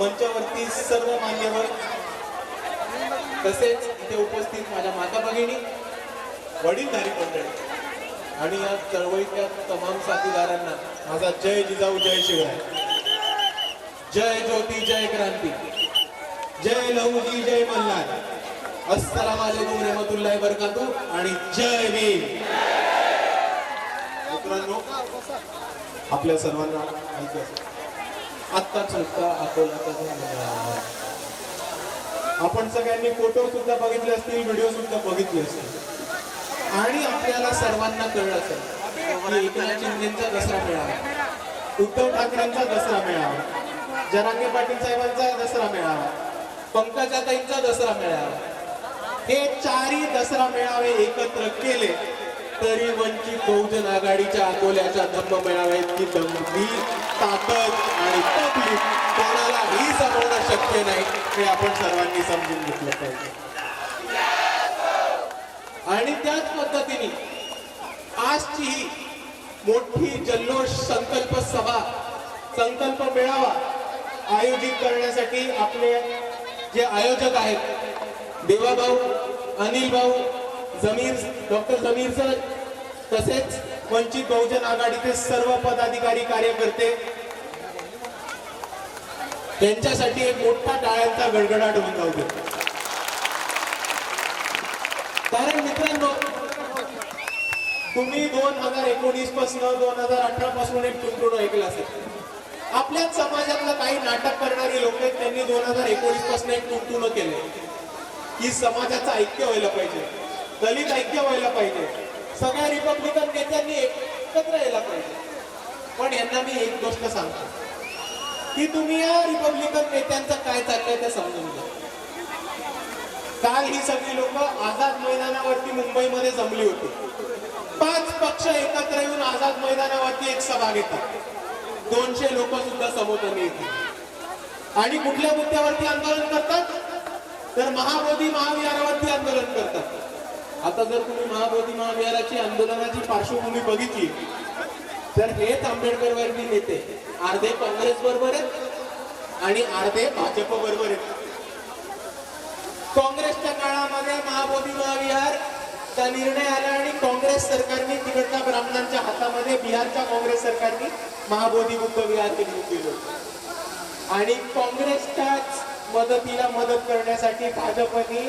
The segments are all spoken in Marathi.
मंचावरती सर्व मान्यवर तसेच इथे उपस्थित माझ्या माता भगिनी वडीलधारी मंडळी आणि या चळवळीतल्या तमाम साथीदारांना माझा जय जिजाऊ जय शिवराय. जय ज्योती जय क्रांती. जय लहुजी जय मल्हार. अस्सलाम वालेकुम रहमतुल्लाह बरकातू आणि जय भीम. मित्रांनो आपल्या सर्वांना माहिती असेल झालेला आपण सगळ्यांनी फोटो सुद्धा बघितले असतील व्हिडिओ सुद्धा बघितले असतील. आणि आपल्याला सर्वांना कळलं असेल की एकनाथ शिंदेचा दसरा मिळावा. उद्धव ठाकरेंचा दसरा मिळावा. जरांगे पाटील साहेबांचा दसरा मिळावा. पंकजाताईंचा दसरा मिळावा. हे चारही दसरा मेळावे एकत्र केले. तरी वंचित बहुजन आघाडीच्या अकोल्याच्या धम्म मेळाव्याची दंगी ताकद आणि पब्लिक कोणालाही जमवणं शक्य नाही हे आपण सर्वांनी समजून घेतलं पाहिजे. आणि त्याच पद्धतीने आजची ही मोठी जल्लोष संकल्प सभा संकल्प मेळावा आयोजित करण्यासाठी आपले जे आयोजक आहेत देवाभाऊ अनिल भाऊ जमीर डॉक्टर जमीर सर तसेच वंचित बहुजन आघाडीचे सर्व पदाधिकारी कार्यकर्ते. त्यांच्यासाठी एक मोठा टाळ्यांचा गडगडाट होऊन जाऊ दे कारण मित्रांनो तुम्ही दोन हजार एकोणीसपासून दोन हजार अठरा पासून एक टुकटुण ऐकलं असेल. आपल्याच समाजातलं काही नाटक करणारी लोक आहेत त्यांनी दोन हजार एकोणीसपासून एक टुकटुण केले की समाजाचं ऐक्य व्हायला पाहिजे. दलित ऐक्य व्हायला पाहिजे. सगळ्या रिपब्लिकन नेत्यांनी एकत्र यायला पाहिजे. पण यांना मी एक गोष्ट सांगतो. की तुम्ही या रिपब्लिकन नेत्यांचं काय चाललंय ते समजून घ्या. काल ही सगळी लोक आझाद मैदानावरती मुंबईमध्ये जमली होती. पाच पक्ष एकत्र येऊन आझाद मैदानावरती एक सभा घेतात दोनशे लोक सुद्धा समोरने येतील. आणि कुठल्या मुद्द्यावरती आंदोलन करतात? तर महाबोधी महाविहारावरती आंदोलन करतात. आता जर तुम्ही महाबोधी महाविहाराची आंदोलनाची पार्श्वभूमी बघितली तर हेच आंबेडकरवादी नेते. अर्धे काँग्रेस बरोबर आहेत आणि अर्धे भाजप बरोबर आहेत. काँग्रेसच्या काळामध्ये महाबोधी महाविहार चा निर्णय आला आणि काँग्रेस सरकारने तिकडच्या ब्राह्मणांच्या हातामध्ये बिहारच्या काँग्रेस सरकारने महाबोधी बुद्ध विहार निर्मित आणि काँग्रेसच्याच मदतीला मदत करण्यासाठी भाजपने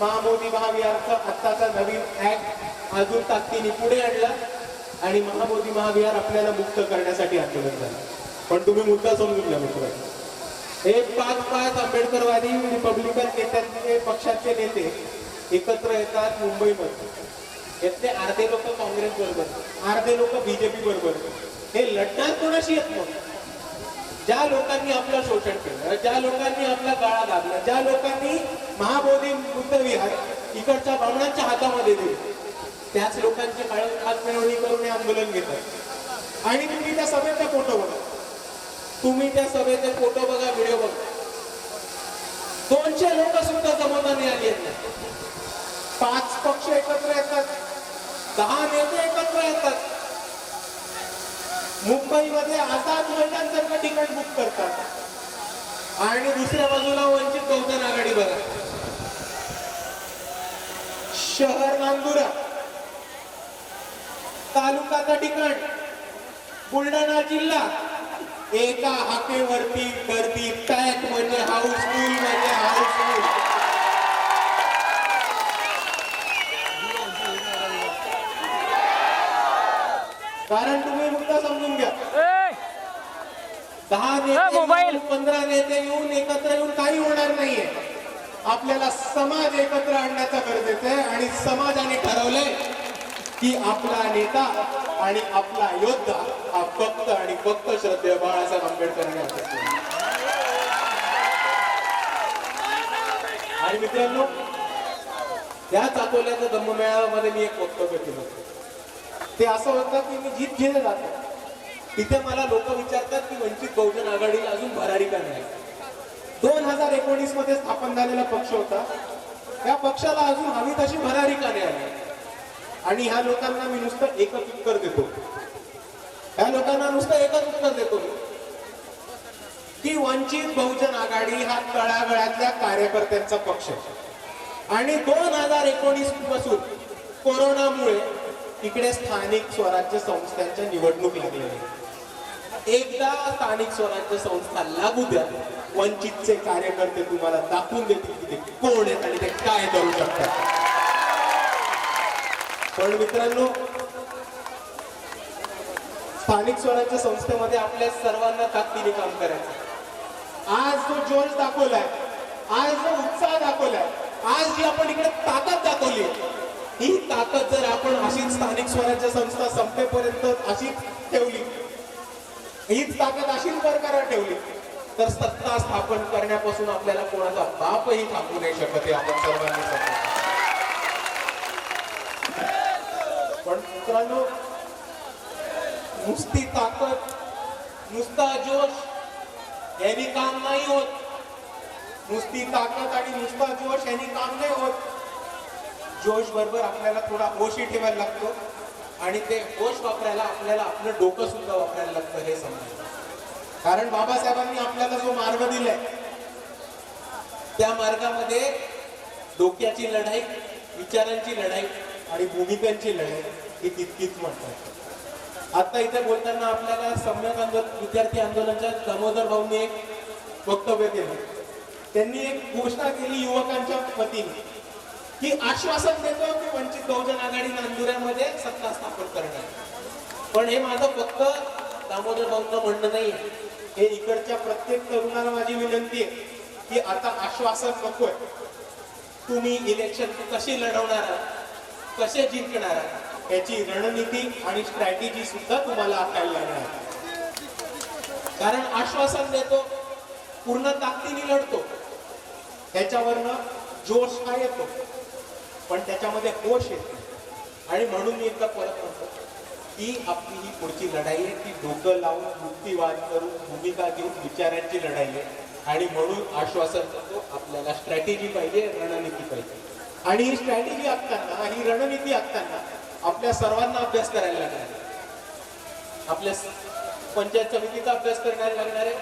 महाबोधी महाविहारचा आत्ताचा नवीन ऍक्ट अजून ताकदीने पुढे आणला आणि महाबोधी महाविहार आपल्याला मुक्त करण्यासाठी आंदोलन झालं. पण तुम्ही मुद्दा समजून घ्या मित्र. हे पाच पाच आंबेडकरवादी रिपब्लिकन नेत्यांचे पक्षाचे नेते एकत्र येतात मुंबईमध्ये. यातले अर्धे लोक काँग्रेस बरोबर अर्धे लोक बीजेपी बरोबर हे लढणार कोणाशी येत मग? ज्या लोकांनी आपलं शोषण केलं ज्या लोकांनी आपला गाळा दाबला ज्या लोकांनी महाबोधी बुद्धविहार इकडच्या ब्राह्मणांच्या हातामध्ये दिले त्याच लोकांची काळात हात मिळवणी करून हे आंदोलन घेतात. आणि तुम्ही त्या सभेचा फोटो बघा. तुम्ही त्या सभेचे फोटो बघा व्हिडिओ बघा. दोनशे लोक सुद्धा जमवताना आली आहेत. पाच पक्ष एकत्र येतात. दहा नेते एकत्र येतात. मुंबईमध्ये आझाद मैदानसारखं तिकीट बुक करतात. आणि दुसऱ्या बाजूला वंचित बहुजन आघाडी बघा. शहर नांदुरा तालुकाचा ठिकाण बुलढाणा जिल्हा. एका हाकेवरती गर्दी पॅक म्हणजे हाऊ म्हणजे हाऊसफुल कारण तुम्ही मुद्दा समजून घ्या दहा नेते मोबाईल. येऊन, पंधरा नेते येऊन एकत्र येऊन काही होणार नाहीये. आपल्याला समाज एकत्र आणण्याचा गरजेचं आहे आणि समाजाने ठरवलंय की आपला नेता आणि आपला योद्धा हा फक्त आणि फक्त श्रद्धेय बाळासाहेब आंबेडकर आणि मित्रांनो या चाकोल्याच्या धम्म मेळाव्यामध्ये मी एक वक्तव्य केलं ते असं होतं की मी जीत घेणे जातो. तिथे मला लोक विचारतात की वंचित बहुजन आघाडीला अजून भरारी का नाही? दोन हजार एकोणीसमध्ये स्थापन झालेला पक्ष होता. त्या पक्षाला अजून हवी तशी भरारी का नाही आली? आणि ह्या लोकांना मी नुसतं एकच उत्तर देतो. या लोकांना नुसतं एकच उत्तर देतो की वंचित बहुजन आघाडी हा तळागळातल्या कार्यकर्त्यांचा पक्ष आणि दोन हजार एकोणीसपासून कोरोनामुळे इकडे स्थानिक स्वराज्य संस्थांच्या निवडणूक लागलेल्या आहेत. एकदा स्थानिक स्वराज्य संस्था लागू द्या. वंचितचे कार्यकर्ते तुम्हाला दाखवून देतील की ते कोण आहेत आणि ते काय करू शकतात. पण मित्रांनो स्थानिक स्वराज्य संस्थेमध्ये आपल्या सर्वांना ताकदीने काम करायचं आज जो जोश दाखवलाय आज जो उत्साह दाखवलाय आज जी आपण इकडे ताकद दाखवली ही ताकद जर आपण अशीच स्थानिक स्वराज्य संस्था संपेपर्यंत अशीच ठेवली हीच ताकद अशी बरकरार ठेवली. तर सत्ता स्थापन करण्यापासून आपल्याला कोणाचा बापही थांबू नाही शकत हे आपण सर्वांनी समजून पण मित्रांनो नुसती ताकद नुसता जोश यांनी काम नाही होत. नुसती ताकद आणि नुसता जोश यांनी काम नाही होत. जोश बरोबर आपल्याला थोडा होशी ठेवायला लागतो. आणि ते कोश वापरायला आपल्याला आपलं डोकं सुद्धा वापरायला लागतं हे समजायचं कारण बाबासाहेबांनी आपल्याला जो मार्ग दिलाय त्या मार्गामध्ये डोक्याची लढाई विचारांची लढाई आणि भूमिकांची लढाई ही तितकीच म्हणतात आता इथे बोलताना आपल्याला सम्यक आंदोलन विद्यार्थी आंदोलनाच्या दामोदर भाऊंनी एक वक्तव्य केलं. त्यांनी एक घोषणा केली युवकांच्या वतीने. की आश्वासन देतो की वंचित बहुजन आघाडी नांदुऱ्यामध्ये सत्ता स्थापन करणार. पण हे माझं फक्त दामोदर भाऊंचं म्हणणं नाही हे इकडच्या प्रत्येक तरुणाला माझी विनंती आहे की आता आश्वासन नकोय. तुम्ही इलेक्शन कशी लढवणार आहात? कसे जिंकणार याची रणनीती आणि स्ट्रॅटेजी सुद्धा तुम्हाला आखायला लागणार कारण आश्वासन देतो पूर्ण ताकदीने लढतो. त्याच्यावरनं जोश हा येतो? पण त्याच्यामध्ये होश येतो आणि म्हणून मी एकदा परत म्हणतो की आपली ही पुढची लढाई आहे. ती डोकं लावून युक्तिवाद करून भूमिका घेऊन विचारांची लढाई आहे. आणि म्हणून आश्वासन करतो आपल्याला स्ट्रॅटेजी पाहिजे रणनीती पाहिजे. आणि ही स्ट्रॅटेजी आखताना ही रणनीती आखताना आपल्या सर्वांना अभ्यास करायला लागणार आहे. आपल्या पंचायत समितीचा अभ्यास करायला लागणार आहे.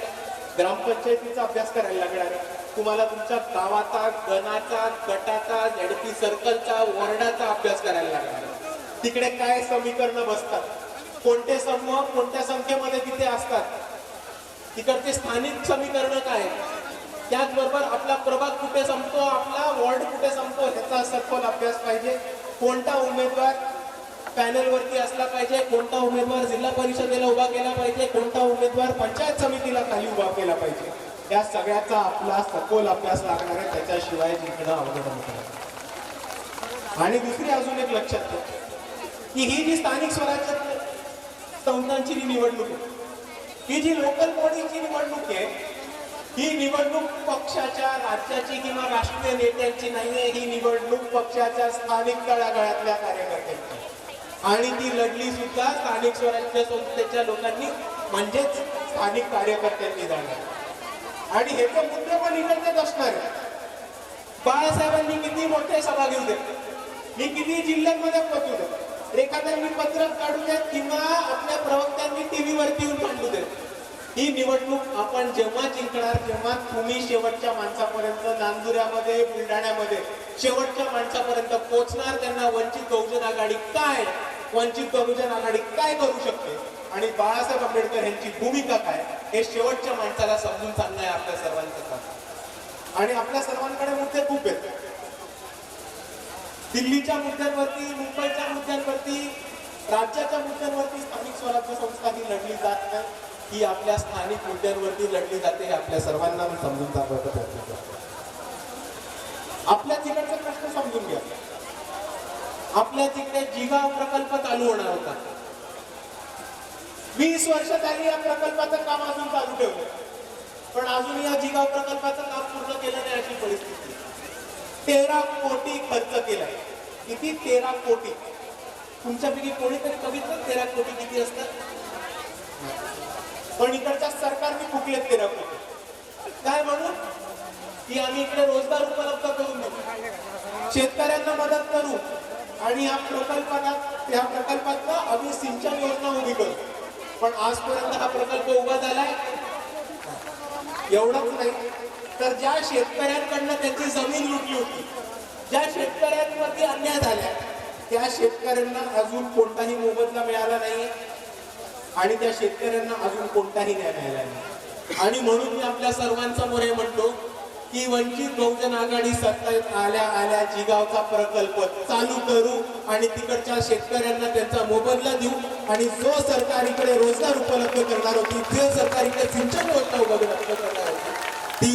ग्रामपंचायतीचा अभ्यास करायला लागणार आहे. तुम्हाला तुमच्या गावाचा गणाचा गटाचा झडपी सर्कलचा वॉर्डाचा अभ्यास करायला लागणार तिकडे काय समीकरण बसतात? कोणते समूह कोणत्या संख्येमध्ये तिथे असतात? तिकडचे स्थानिक समीकरण काय? त्याचबरोबर आपला प्रभाग कुठे संपतो? आपला वॉर्ड कुठे संपतो? ह्याचा सखोल अभ्यास पाहिजे. कोणता उमेदवार पॅनलवरती असला पाहिजे? कोणता उमेदवार जिल्हा परिषदेला उभा केला पाहिजे? कोणता उमेदवार पंचायत समितीला काही उभा केला पाहिजे? या सगळ्याचा आपला सखोल अभ्यास लागणार आहे त्याच्याशिवाय जिंकणं अवघड होतं आणि दुसरी अजून एक लक्षात घ्या की ही जी स्थानिक स्वराज्य संस्थांची जी निवडणूक आहे ही जी लोकल बॉडीची निवडणूक आहे ही निवडणूक पक्षाच्या राज्याची किंवा राष्ट्रीय नेत्यांची नाहीये ही निवडणूक पक्षाच्या स्थानिक तळागाळातल्या कार्यकर्त्यांची. आणि ती लढली सुद्धा स्थानिक स्वराज्य संस्थेच्या लोकांनी म्हणजेच स्थानिक कार्यकर्त्यांनी जाणार. आणि हे तर मुद्दे पण इकडचेच असणार बाळासाहेबांनी किती मोठे सभा घेऊ दे. मी किती जिल्ह्यांमध्ये पोहोचू दे. एखाद्यांनी पत्रक काढू देत किंवा आपल्या प्रवक्त्यांनी टीव्ही वरती येऊन मांडू देत ही निवडणूक आपण जेव्हा जिंकणार तेव्हा तुम्ही शेवटच्या माणसापर्यंत नांदुऱ्यामध्ये बुलढाण्यामध्ये शेवटच्या माणसापर्यंत पोहोचणार त्यांना वंचित बहुजन आघाडी काय? वंचित बहुजन आघाडी काय करू शकते? आणि बाळासाहेब आंबेडकर यांची भूमिका काय? हे शेवटच्या माणसाला समजून सांगणं आहे आपल्या सर्वांचं काम. आणि आपल्या सर्वांकडे मुद्दे खूप आहेत. दिल्लीच्या मुद्द्यांवरती मुंबईच्या मुद्द्यांवरती राज्याच्या मुद्द्यांवरती स्थानिक स्वराज्य संस्था ही लढली जात नाही. ही आपल्या स्थानिक मुद्द्यांवरती लढली जाते हे आपल्या सर्वांना मी समजून सांगण्याचा प्रयत्न करतो. आपल्या तिकडचा प्रश्न समजून घ्या. आपल्या तिकडे जिगाव प्रकल्प चालू होणार होता. वीस वर्ष त्यांनी या प्रकल्पाचं काम अजून चालू ठेवलं. पण अजून या जिगाव प्रकल्पाचं काम पूर्ण केलं नाही अशी परिस्थिती. तेरा कोटी खर्च केला किती? तेरा कोटी. तुमच्यापैकी कोणीतरी बघितलं? तेरा कोटी किती असतात? पण इकडच्या सरकारने फुकले तेरा कोटी. काय म्हणून की आम्ही इकडे रोजगार उपलब्ध करून देऊ. शेतकऱ्यांना मदत करू. आणि या प्रकल्पाला या प्रकल्पातनं आम्ही सिंचन योजना उभी करू. पण आजपर्यंत हा प्रकल्प उभा झालाय. एवढंच नाही तर ज्या शेतकऱ्यांकडनं त्यांची जमीन लुटली होती ज्या शेतकऱ्यांवरती अन्याय झाल्या त्या शेतकऱ्यांना अजून कोणताही मोबदला मिळाला नाही आणि त्या शेतकऱ्यांना अजून कोणताही न्याय मिळाला नाही. आणि म्हणून मी आपल्या सर्वांसमोर हे म्हणतो की वंचित बहुजन आघाडी सत्तेत आल्या आल्या जिगावचा प्रकल्प चालू करू आणि तिकडच्या शेतकऱ्यांना त्यांचा मोबदला देऊ. आणि जो सरकार इकडे रोजगार उपलब्ध करणार होती जे सरकारीकडे सिंचन योजना उपलब्ध करणार होती ती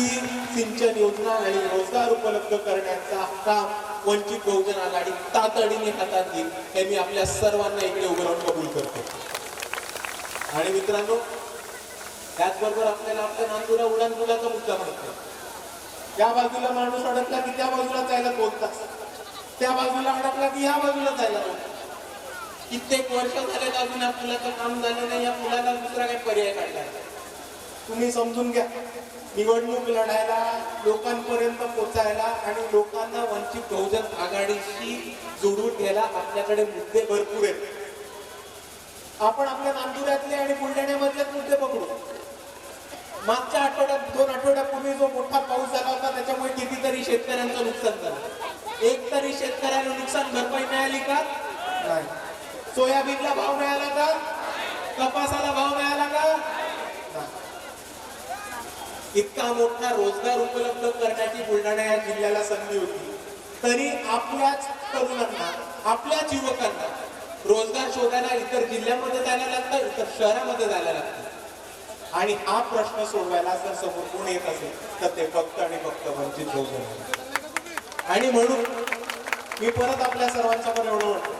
सिंचन योजना आणि रोजगार उपलब्ध करण्याचा काम वंचित बहुजन आघाडी तातडीने हातात घेईल हे मी आपल्या सर्वांना इकडे उभं राहून कबूल करतो. आणि मित्रांनो त्याचबरोबर आपल्याला आपल्या नांदुरा उडान मुलाचा मुद्दा माहिती आहे. या बाजूला माणूस अडकला की त्या बाजूला जायला दोन तास त्या बाजूला अडकला की या बाजूला जायला दोन कित्येक वर्ष झाले अजून या पुलाचं काम झालं नाही या पुलाला दुसरा काही पर्याय काढला नाही. तुम्ही समजून घ्या निवडणूक लढायला लोकांपर्यंत पोचायला आणि लोकांना वंचित बहुजन आघाडीशी जोडून घ्यायला आपल्याकडे मुद्दे भरपूर आहेत. आपण आपल्या नांदुऱ्यातले आणि बुलढाण्यामधलेच मुद्दे पकडू. मागच्या आठवड्यात दोन आठवड्यापूर्वी जो मोठा पाऊस झाला होता त्याच्यामुळे कितीतरी शेतकऱ्यांचं नुकसान झालं. एक तरी शेतकऱ्यांना नुकसान भरपाई मिळाली का? नाही. सोयाबीनला भाव मिळाला का? कपासाला भाव मिळाला का? इतका मोठा रोजगार उपलब्ध करण्याची बुलढाणा या जिल्ह्याला संधी होती. तरी आपल्याच तरुणांना आपल्याच युवकांना रोजगार शोधायला इतर जिल्ह्यामध्ये जायला लागतं इतर शहरामध्ये जायला लागतं. आणि हा प्रश्न सोडवायला जर समोर कोण येत असेल तर ते फक्त आणि फक्त वंचित बहुजन आहे. आणि म्हणून मी परत आपल्या सर्वांसमोर एवढं म्हणतो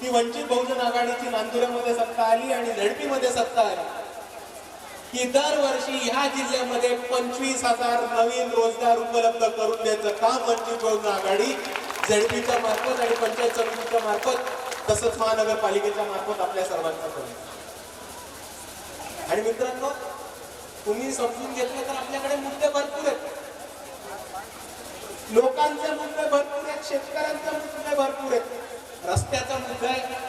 की वंचित बहुजन आघाडीची नांदुऱ्यामध्ये सत्ता आली आणि झडपीमध्ये सत्ता आली की दरवर्षी ह्या जिल्ह्यामध्ये पंचवीस हजार नवीन रोजगार उपलब्ध करून द्यायचं काम वंचित बहुजन आघाडी झडपीच्या मार्फत आणि पंचायत समितीच्या मार्फत तसंच महानगरपालिकेच्या मार्फत आपल्या सर्वांचा करेल आणि मित्रांनो तुम्ही समजून घेतलं तर आपल्याकडे मुद्दे भरपूर आहेत. लोकांचे मुद्दे भरपूर आहेत शेतकऱ्यांचे मुद्दे भरपूर आहेत. रस्त्याचा मुद्दा आहे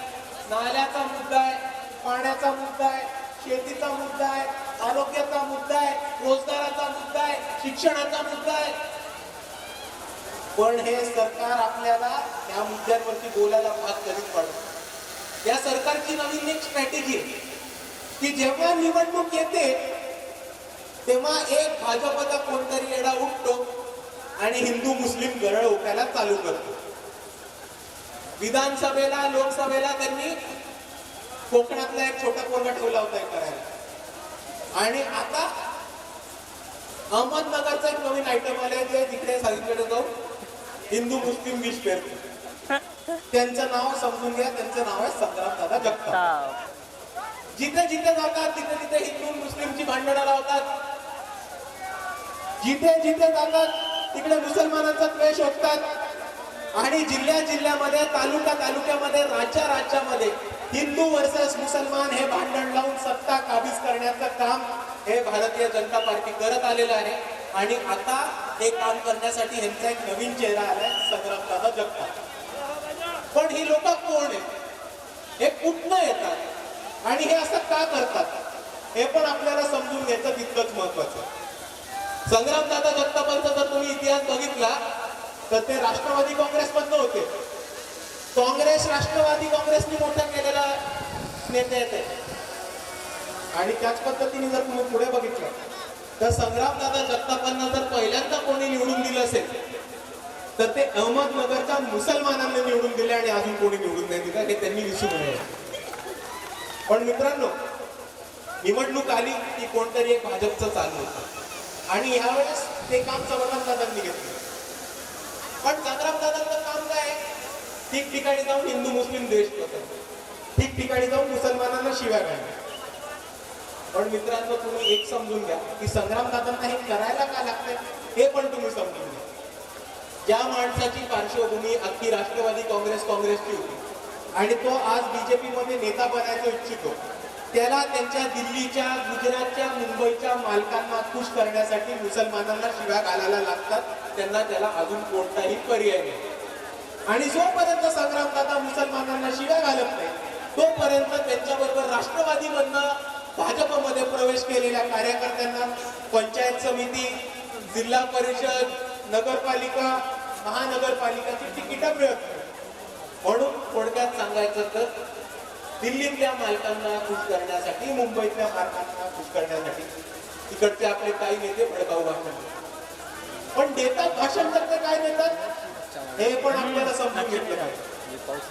नाल्याचा मुद्दा आहे पाण्याचा मुद्दा आहे शेतीचा मुद्दा आहे आरोग्याचा मुद्दा आहे रोजगाराचा मुद्दा आहे शिक्षणाचा मुद्दा आहे. पण हे सरकार आपल्याला या मुद्द्यांवरती बोलायला भाग करीत पडत या सरकारची नवीन एक स्ट्रॅटेजी आहे. की जेव्हा निवडणूक येते तेव्हा एक भाजपचा कोणतरी येडा उठतो आणि हिंदू मुस्लिम गरळ ओकायला चालू करतो. विधानसभेला लोकसभेला त्यांनी कोकणातला एक छोटा पोरगा ठेवला होता करायला. आणि आता अहमदनगरचा एक नवीन आयटम आले जे तिकडे सांगितलं जाऊ हिंदू मुस्लिम विष पेरतो त्यांचं नाव समजून घ्या त्यांचं नाव आहे संग्राम दादा जगताप जिथे जिथे जातात तिथे तिथे हिंदू मुस्लिमची भांडणं लावतात. जिथे जिथे जातात तिकडे मुसलमानांचा द्वेष होतात आणि जिल्ह्या जिल्ह्यामध्ये तालुका तालुक्यामध्ये राज्या राज्यामध्ये हिंदू वर्सेस मुसलमान हे भांडण लावून सत्ता काबीज करण्याचं काम हे भारतीय जनता पार्टी करत आलेलं आहे. आणि आता हे काम करण्यासाठी ह्यांचा एक नवीन चेहरा आलाय संग्रामदादा जगताप पण ही लोक कोण आहेत? हे कुठनं येतात? आणि हे असं का करतात? हे पण आपल्याला समजून घ्यायचं तितकंच महत्वाचं संग्रामदादा जगतापांचा जर तुम्ही इतिहास बघितला तर ते राष्ट्रवादी काँग्रेसमधनं होते. काँग्रेस राष्ट्रवादी काँग्रेसने मोठा केलेला नेते येते आणि त्याच पद्धतीने जर तुम्ही पुढे बघितलं तर संग्रामदादा जगतापांना जर पहिल्यांदा कोणी निवडून दिलं असेल तर ते अहमदनगरच्या मुसलमानांना निवडून दिले आणि अजून कोणी निवडून नाही दिलं हे त्यांनी विसरू नये पण मित्रांनो निवडणूक आली की कोणतरी एक भाजपचं चालू होतं. आणि यावेळेस ते काम संग्रामदादांनी घेतलं. पण संग्रामदादांचं काम काय? आहे? ठिकठिकाणी जाऊन हिंदू मुस्लिम द्वेष पसरवणं ठिकठिकाणी जाऊन मुसलमानांना शिव्या घालणं. पण मित्रांनो तुम्ही एक समजून घ्या की संग्रामदादांना हे करायला का लागतंय हे पण तुम्ही समजून घ्या. ज्या माणसाची पार्श्वभूमी अख्खी राष्ट्रवादी काँग्रेस काँग्रेसची होती आणि तो आज बीजेपीमध्ये नेता बनायचा इच्छितो. त्याला त्यांच्या दिल्लीच्या गुजरातच्या मुंबईच्या मालकांना खुश करण्यासाठी मुसलमानांना शिव्या घालायला लागतात. त्यांना त्याला अजून कोणताही पर्याय नाही. आणि जोपर्यंत संग्रामदादा मुसलमानांना शिव्या घालत नाही तोपर्यंत त्यांच्याबरोबर राष्ट्रवादीमधनं भाजपमध्ये प्रवेश केलेल्या कार्यकर्त्यांना पंचायत समिती जिल्हा परिषद नगरपालिका महानगरपालिकाची तिकीटं मिळत नाही. म्हणून थोडक्यात सांगायचं तर दिल्लीतल्या मालकांना खुश करण्यासाठी मुंबईतल्या मालकांना खुश करण्यासाठी तिकडचे आपले काही नेते भडकाऊ भाषण पण देतात भाषण तर ते काय देतात? हे पण आपल्याला समजून घेतलं पाहिजे.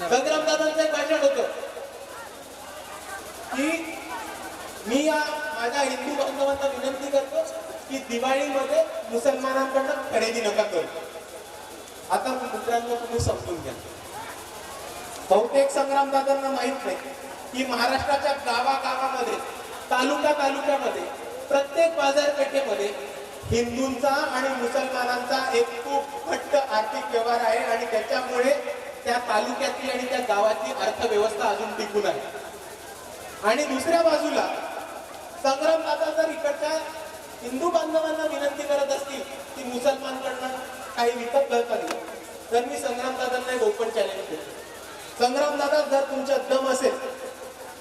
संग्राम दादांचं एक भाषण होतं की मी या माझ्या हिंदू बांधवांना विनंती करतो की दिवाळीमध्ये मुसलमानांकडनं खरेदी नका करू. आता मित्रांनो तुम्ही समजून घ्या. बहुतेक संग्रामदादांना माहीत नाही की महाराष्ट्राच्या गावागावामध्ये तालुका तालुक्यामध्ये प्रत्येक बाजारपेठेमध्ये हिंदूंचा आणि मुसलमानांचा एक खूप घट्ट आर्थिक व्यवहार आहे आणि त्याच्यामुळे त्या तालुक्यातली आणि त्या गावातली अर्थव्यवस्था अजून टिकून आहे. आणि दुसऱ्या बाजूला संग्रामदादा जर इकडच्या हिंदू बांधवांना विनंती करत असतील की मुसलमानकडनं काही विकत करता येईल तर मी संग्रामदादांना एक ओपन चॅलेंज देतो. संग्रामदादा जर तुमच्यात दम असेल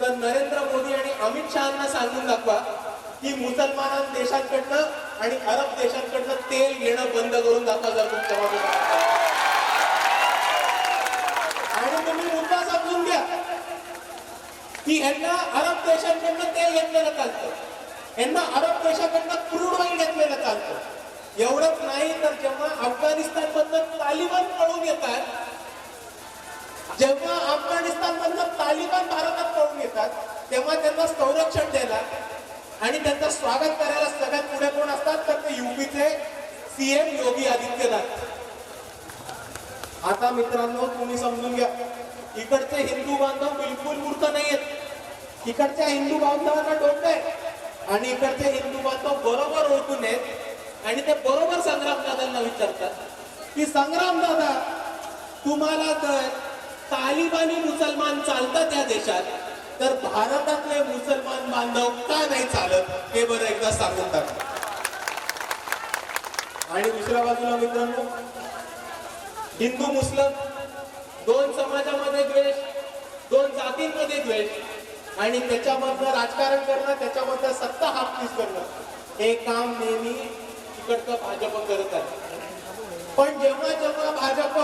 तर नरेंद्र मोदी आणि अमित शहाना सांगून दाखवा की मुसलमान देशांकडनं आणि अरब देशांकडनं तेल घेणं बंद करून दाखवा जर तुमच्या आणि तुम्ही मुद्दा समजून घ्या की यांना अरब देशांकडनं तेल घेतलेलं चालतं. यांना अरब देशाकडनं क्रूड ऑइल घेतलेलं चालतं. एवढंच नाही तर जेव्हा अफगाणिस्तान मधनं तालिबान पळून येतात जेव्हा अफगाणिस्तानमधनं तालिबान भारतात पळून येतात तेव्हा त्यांना संरक्षण द्यायला आणि त्यांचं स्वागत करायला सगळ्यात पुढे कोण असतात? तर ते युपीचे सीएम योगी आदित्यनाथ. आता मित्रांनो तुम्ही समजून घ्या इकडचे हिंदू बांधव बिलकुल मूर्त नाहीयेत. इकडच्या हिंदू बांधवांना डोकं आहे आणि इकडचे हिंदू बांधव बरोबर ओळखून आहेत आणि ते बरोबर संग्राम दादांना विचारतात. की संग्राम दादा तुम्हाला जर तालिबानी मुसलमान चालतात या देशात. तर भारतातले मुसलमान बांधव का नाही चालत हे बरं एकदा सांगून टाका आणि दुसऱ्या बाजूला मित्रांनो हिंदू मुस्लिम दोन समाजामध्ये द्वेष दोन जातींमध्ये द्वेष आणि त्याच्यामधलं राजकारण करणं त्याच्यामधलं सत्ता हापतीस करणं हे काम नेहमी तिकडचं भाजप करत आहे. पण जेव्हा जेव्हा भाजप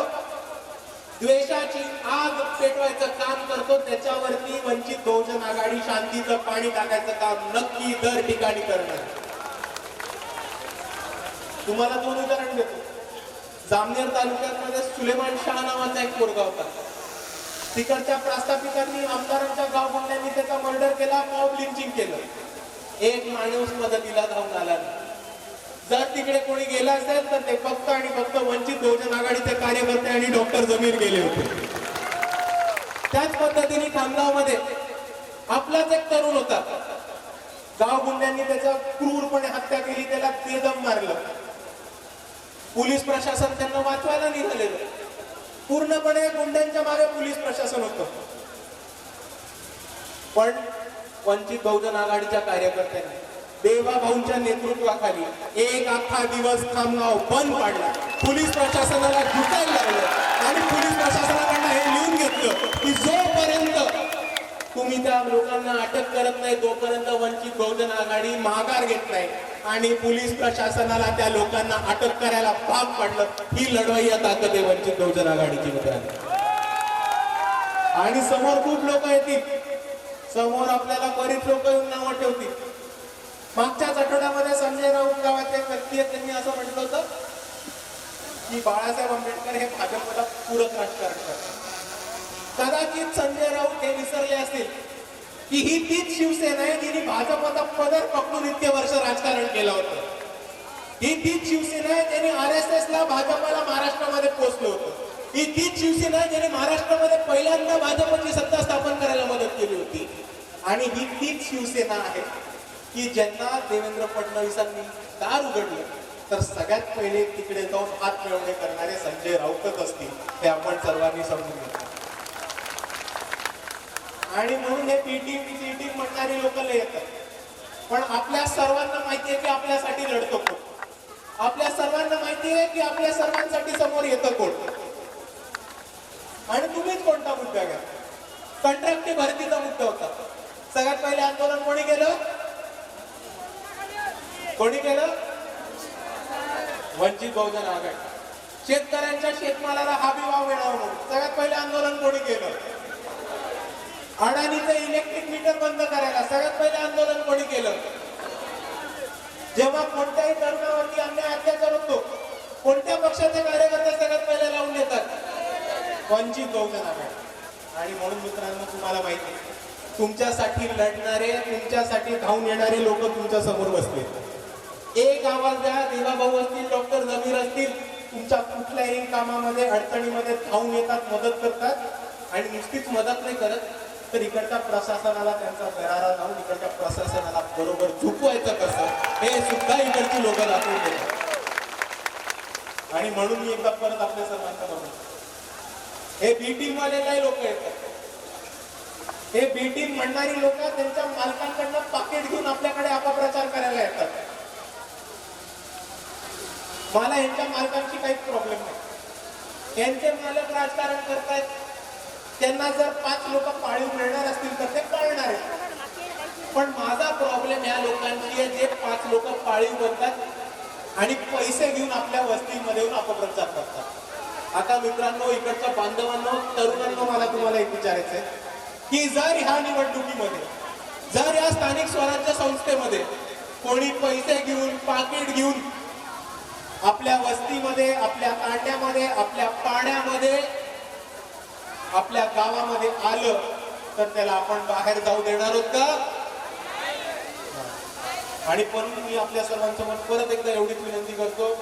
द्वेषाची आग पेटवायचं काम करतो त्याच्यावरती वंचित बहुजन आघाडी शांतीचं पाणी टाकायचं काम नक्की दर ठिकाणी करणार. तुम्हाला दोन उदाहरण देतो. जामनेर तालुक्यामध्ये सुलेमान शाह नावाचा एक पोरगा होता. तिकडच्या प्रस्थापितांनी आमदारांच्या गाव बोलण्यानी त्याचा मर्डर केला मॉब लिंचिंग केलं. एक माणूस मदतीला धावून आला नाही. जर तिकडे कोणी गेला असेल तर ते फक्त आणि फक्त वंचित बहुजन आघाडीचे कार्यकर्ते आणि डॉक्टर जमीर गेले होते. त्याच पद्धतीने खामगावमध्ये आपलाच एक तरुण होता. गाव गुंड्यांनी त्याचा क्रूरपणे हत्या केली त्याला बेदम मारलं. पोलीस प्रशासन त्यांना वाचवायला निघालेलं. पूर्णपणे गुंड्यांच्या मागे पोलीस प्रशासन होतं. पण वंचित बहुजन आघाडीच्या कार्यकर्त्यांनी देवाभाऊंच्या नेतृत्वाखाली एक अख्खा दिवस खामगाव बंद पाडला. पोलीस प्रशासनाला झुकायला लागलं आणि पोलीस प्रशासनाकडनं हे लिहून घेतलं की जोपर्यंत तुम्ही त्या लोकांना अटक करत नाही तोपर्यंत वंचित बहुजन आघाडी माघार घेत नाही. आणि पोलीस प्रशासनाला त्या लोकांना अटक करायला भाग पडलं. ही लढवाई या ताकद आहे वंचित बहुजन आघाडीची मित्रांनो आणि समोर खूप लोक येतील. समोर आपल्याला बरीच लोक येऊन नावं ठेवतील. मागच्याच आठवड्यामध्ये संजय राऊत गावाचे व्यक्ती आहेत त्यांनी असं म्हटलं होतं की बाळासाहेब आंबेडकर हे भाजपला पूरक राजकारण करतात. कदाचित संजय राऊत हे विसरले असतील की ही तीच शिवसेना आहे जिने भाजपचा पदर पकडून इतके वर्ष राजकारण केलं होतं. ही तीच शिवसेना आहे ज्यांनी आर एस एस ला भाजपाला महाराष्ट्रामध्ये पोहोचलं होतं. ही तीच शिवसेना आहे ज्याने महाराष्ट्रामध्ये पहिल्यांदा भाजपची सत्ता स्थापन करायला मदत केली होती. आणि ही तीच शिवसेना आहे की ज्यांना देवेंद्र फडणवीसांनी दार उघडलं तर सगळ्यात पहिले तिकडे जाऊन हात मिळवणे करणारे संजय राऊतच असतील हे आपण सर्वांनी समजून घेतो आणि म्हणून हे पीटीम सीटीम म्हणणारे लोक लय येतात. पण आपल्या सर्वांना माहिती आहे की आपल्यासाठी लढतो कोण? आपल्या सर्वांना माहिती आहे की आपल्या सर्वांसाठी समोर येतं कोण? आणि तुम्हीच कोणता मुद्दा घ्या? कंत्राटी भरतीचा मुद्दा होता. सगळ्यात पहिले आंदोलन कोणी केलं? कोणी केलं? वंचित बहुजन आघाडी. शेतकऱ्यांच्या शेतमालाला हमी भाव मिळावा म्हणून. सगळ्यात पहिले आंदोलन कोणी केलं? अडाणीचं इलेक्ट्रिक मीटर बंद करायला सगळ्यात पहिले आंदोलन कोणी केलं? जेव्हा कोणत्याही धर्मावरती अन्याय अत्याचार होतो कोणत्या पक्षाचे कार्यकर्ते सगळ्यात पहिले लावून देतात? वंचित बहुजन आघाडी. आणि म्हणून मित्रांनो तुम्हाला माहिती आहे, तुमच्यासाठी लढणारे तुमच्यासाठी धावून येणारे लोक तुमच्यासमोर बसले एक आवाज द्या देवा असतील डॉक्टर जमीर असतील तुमच्या कुठल्याही कामामध्ये अडचणीमध्ये धावून येतात मदत करतात. आणि नुसतीच मदत नाही करत तर इकडच्या प्रशासनाला त्यांचा दरारा लावून इकडच्या प्रशासनाला बरोबर झुकवायचं कसं हे सुद्धा इकडची लोक दाखवून देतात. आणि म्हणून मी एकदा परत आपल्या सर्वांचं म्हणून हे बी टीम वाले नाही लोक येतात हे बी टीम म्हणणारी लोक त्यांच्या मालकांकडनं पाकिट घेऊन आपल्याकडे अपप्रचार करायला येतात. मला यांच्या मालकांची काही प्रॉब्लेम नाही. यांचे मालक राजकारण करतायत. त्यांना जर पाच लोक पाळीव मिळणार असतील तर ते पाळणार आहेत. पण माझा प्रॉब्लेम या लोकांची आहे जे पाच लोक पाळीव बनतात आणि पैसे घेऊन आपल्या वस्तीमध्ये येऊन अपप्रचार करतात. आता मित्रांनो इकडच्या बांधवांनो तरुणांनो मला तुम्हाला एक विचारायचं आहे की जर ह्या निवडणुकीमध्ये जर या स्थानिक स्वराज्य संस्थेमध्ये कोणी पैसे घेऊन पाकिट घेऊन आपल्या वस्तीमध्ये आपल्या तांड्यामध्ये आपल्या पाण्यामध्ये आपल्या गावामध्ये आलं तर त्याला आपण बाहेर जाऊ देणार आहोत का? आणि परंतु मी आपल्या सर्वांसमोर परत एकदा एवढीच विनंती करतो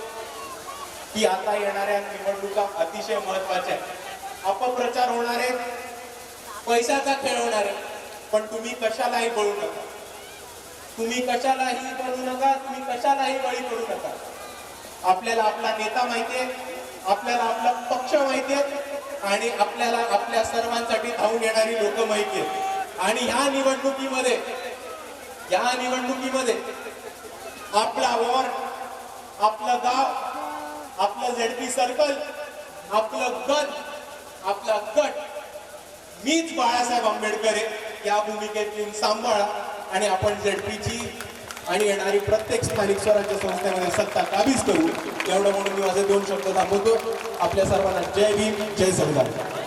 की आता येणाऱ्या निवडणुका अतिशय महत्त्वाच्या आहेत. अपप्रचार होणार आहेत पैशाचा खेळ होणार आहे पण तुम्ही कशालाही बळू नका. तुम्ही कशालाही बळू नका तुम्ही कशालाही बळी पडू नका. आपल्याला आपला नेता माहितीये आपल्याला आपला पक्ष माहितीये आणि आपल्याला आपल्या सर्वांसाठी धावून येणारी लोक माहिती आहेत. आणि ह्या निवडणुकीमध्ये या निवडणुकीमध्ये आपला वॉर्ड आपलं गाव आपलं झेडपी सर्कल आपलं गट आपला गट मीच बाळासाहेब आंबेडकर आहे या भूमिकेतून सांभाळा आणि आपण झेडपीची आणि येणारी प्रत्येक स्थानिक स्वराज्य संस्थेमध्ये सत्ता काबीज करू. एवढं म्हणून मी माझे दोन शब्द दाखवतो आपल्या सर्वांना जय भीम जय संविधान